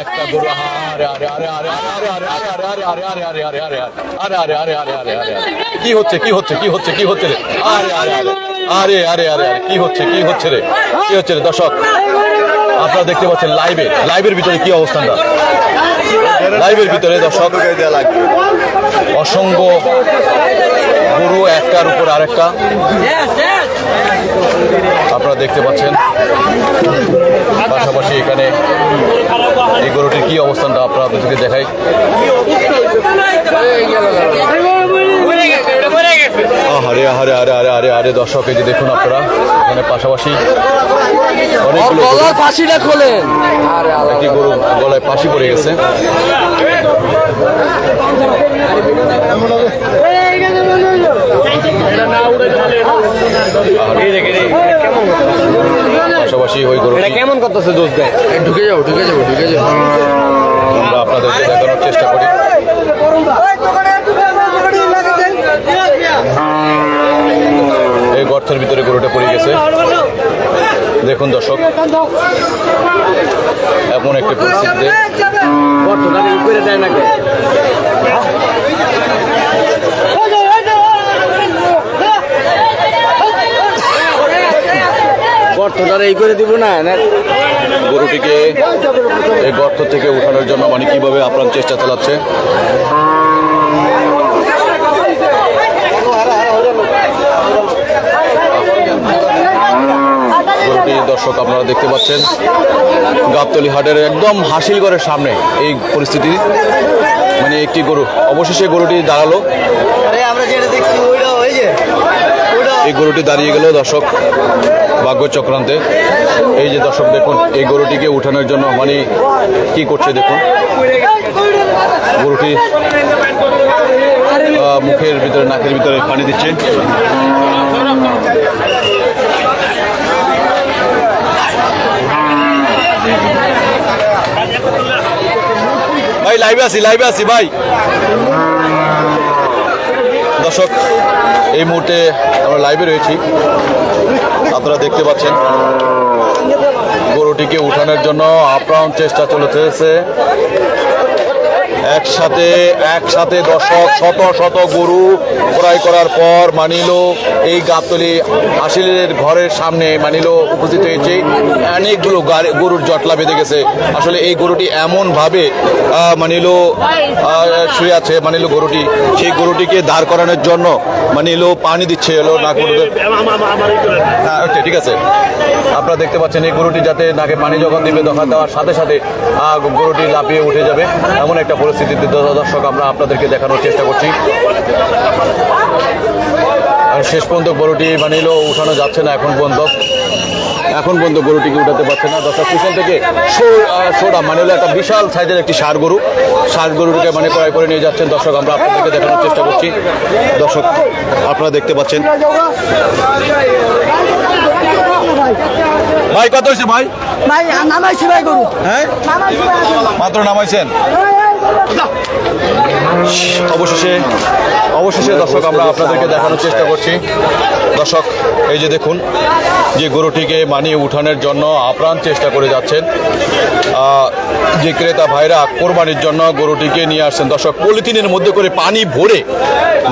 একটা গরু আরে আরে আরে আরে আরে আরে কি হচ্ছে কি হচ্ছে কি হচ্ছে কি হচ্ছে রে আরে আরে আরে আরে আরে আরে কি হচ্ছে কি হচ্ছে রে কি হচ্ছে রে দর্শক আপনারা দেখতে পাচ্ছেন লাইভে লাইভের ভিতরে কি অবস্থানটা লাইভের ভিতরে দর্শক অসংখ্য গরু একটার উপর আরেকটা আপনারা দেখতে পাচ্ছেন। পাশাপাশি এখানে এই গরুটির কি অবস্থানটা আপনারা আপনাদেরকে দেখাই। আরে আরে আরে আরে আরে আরে দর্শক এই যে দেখুন আপনারা এখানে পাশাপাশি অনেকগুলো গলার ফাঁসিটা খোলেন। আরে একটি গরু গলায় পাশি পড়ে গেছে। পাশাপাশি ওই গরু কেমন করতেছে দোষ দেয়? ঢুকে যাও ঢুকে যাব ঢুকে যাব আমরা আপনাদেরকে দেখানোর চেষ্টা করি। এই গর্তের ভিতরে গরুটা পড়ে গেছে। দেখুন দর্শক এমন একটি পরিস্থিতিতে বর্তমানে ই দেয় নাকি? বর্তমানে এই করে দিব না গরুটিকে এই গর্ত থেকে উঠানোর জন্য মানে কীভাবে আপনার চেষ্টা চালাচ্ছে? গরুটি দর্শক আপনারা দেখতে পাচ্ছেন। গাবতলি হাটের একদম হাসিল করে সামনে এই পরিস্থিতি। মানে একটি গরু অবশেষে গরুটি দাঁড়াল। আমরা যেটা দেখছি ওইটা এই গরুটি দাঁড়িয়ে গেল দর্শক ভাগ্য চক্রান্তে। এই যে দর্শক দেখুন, এই গরুটিকে উঠানোর জন্য মানে কি করছে দেখুন। গরুটি মুখের ভিতরে, নাকের ভিতরে পানি দিচ্ছে। ভাই লাইভে আছি লাইভে আছি, ভাই। দর্শক, এই মুহূর্তে আমরা লাইভে রয়েছি। আপনারা দেখতে পাচ্ছেন, গরুটিকে উঠানোর জন্য আপ্রাণ চেষ্টা চলেছে একসাথে একসাথে দশক শত শত গরু ক্রয় করার পর মানিল এই গাবতলি হাসিলের ঘরের সামনে মানিল উপস্থিত হয়েছে। অনেকগুলো গরুর জটলা বেঁধে গেছে। আসলে এই গরুটি এমনভাবে মানিল শুয়ে আছে, মানিল গরুটি। সেই গরুটিকে দাঁড় করানোর জন্য মানিল পানি দিচ্ছে এলো না হ্যাঁ ঠিক আছে। আপনারা দেখতে পাচ্ছেন এই গরুটি যাতে নাকে পানি যখন দিবে দখা দেওয়ার সাথে সাথে গরুটি লাফিয়ে উঠে যাবে। এমন একটা পরিস্থিতিতে দর্শক আমরা আপনাদেরকে দেখানোর চেষ্টা করছি। আর শেষ পর্যন্ত গরুটি বানিয়েও উঠানো যাচ্ছে না এখন পর্যন্ত। এখন পর্যন্ত গরুটিকে উঠাতে পারছে না? দর্শক পিছন থেকে সোডা মানে হলো একটা বিশাল সাইজের একটি সার গরু। সার গরুটিকে মানে ক্রয় করে নিয়ে যাচ্ছেন দর্শক আমরা আপনাদেরকে দেখানোর চেষ্টা করছি। দর্শক আপনারা দেখতে পাচ্ছেন। ভাই কত হয়েছে ভাই? ভাই নামাইছি ভাই গরু। হ্যাঁ? মাত্র নামাইছেন? অবশেষে অবশেষে দর্শক, আমরা আপনাদেরকে দেখানোর চেষ্টা করছি। দর্শক, এই যে দেখুন, যে গরুটিকে মানিয়ে উঠানোর জন্য আপ্রাণ চেষ্টা করে যাচ্ছেন। যে ক্রেতা ভাইরা কোরবানির জন্য গরুটিকে নিয়ে আসছেন, দর্শক, পলিথিনের মধ্যে করে পানি ভরে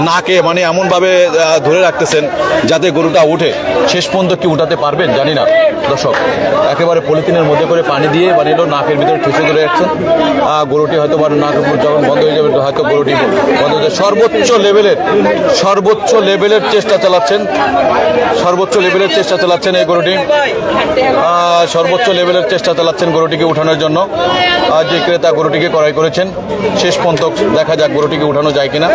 নাকে মানে এমনভাবে ধরে রাখতেছেন যাতে গরুটা উঠে। শেষ পর্যন্ত কি উঠাতে পারবেন? জানি না। দর্শক, একেবারে পলিথিনের মধ্যে করে পানি দিয়ে মানে এলো নাকের ভিতরে ঠেসে ধরে রাখছেন গরুটি হয়তো মানে নাক যখন বন্ধ হয়ে যাবে, হয়তো গরুটি বন্ধ হয়ে সর্বোচ্চ লেভেলের সর্বোচ্চ লেভেলের চেষ্টা চালাচ্ছেন। সর্বোচ্চ লেভেলের চেষ্টা চালাচ্ছেন এই গরুটি। সর্বোচ্চ লেভেলের চেষ্টা চালাচ্ছেন গরুটিকে উঠানোর জন্য। যে ক্রেতা গরুটিকে ক্রয় করেছেন। শেষ পর্যন্ত দেখা যাক গরুটিকে উঠানো যায় কিনা।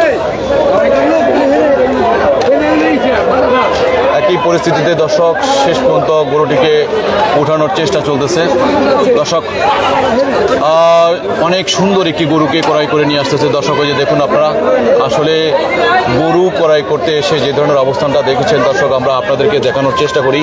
একই পরিস্থিতিতে দর্শক শেষ পর্যন্ত গরুটিকে উঠানোর চেষ্টা চলতেছে। দর্শক অনেক সুন্দর একটি গরুকে ক্রয় করে নিয়ে আসতেছে। দর্শক যে দেখুন আপনারা, আসলে গরু ক্রয় করতে এসে যে ধরনের অবস্থানটা দেখেছেন, দর্শক, আমরা আপনাদেরকে দেখানোর চেষ্টা করি।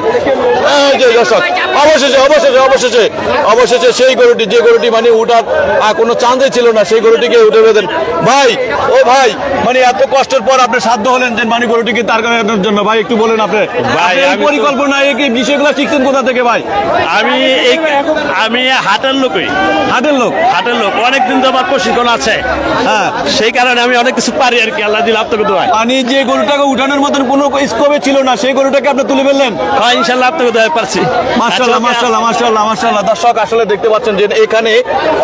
দর্শক, অবশেষে অবশেষে অবশেষে অবশেষে সেই গরুটি, যে গরুটি মানে উঠার, আর কোনো চান্সই ছিল না, সেই গরুটিকে উঠে বেঁধেন ভাই, ও ভাই মানে এত কষ্টের পর আপনি সাধ্য হলেন যে মানে গরুটিকে তার জন্য। ভাই, একটু বলেন আপনি। ভাই, পরিকল্পনা এই বিষয়গুলো শিখছেন কোথা থেকে ভাই? আমি আমি হাটের লোকই। হাটের লোক? হাটের লোক। অনেকদিন তো আমার প্রশিক্ষণ আছে। হ্যাঁ। সেই কারণে আমি অনেক কিছু পারি আর কি। আল্লাহ দিল আপনাকে দোয়াই মানে যে গরুটাকে উঠানোর মতন কোনো স্কোপে ছিল না সেই গরুটাকে আপনি তুলে ফেললেন? হ্যাঁ ইনশাল্লাহ আপনাকে দোয়াই পারছি আচ্ছা, দর্শক আসলে দেখতে পাচ্ছেন যে এখানে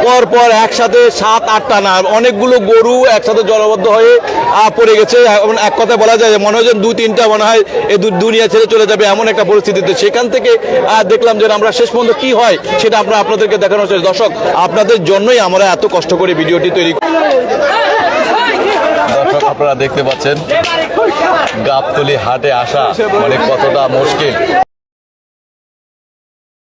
পর পর একসাথে সাত আটটা না অনেকগুলো গরু একসাথে জলবদ্ধ হয়ে পড়ে গেছে। এক কথা বলা যায় যে মনে হয় যে দু তিনটা মনে হয় এই দু- দুনিয়া ছেড়ে চলে যাবে এমন একটা পরিস্থিতিতে সেখান থেকে দেখলাম যে আমরা শেষ পর্যন্ত কি হয় সেটা আমরা আপনাদেরকে দেখানোর চেষ্টা দর্শক, আপনাদের জন্যই আমরা এত কষ্ট করে ভিডিওটি তৈরি। দর্শক, আপনারা দেখতে পাচ্ছেন, গাবতলি হাটে আসা মানে কতটা মুশকিল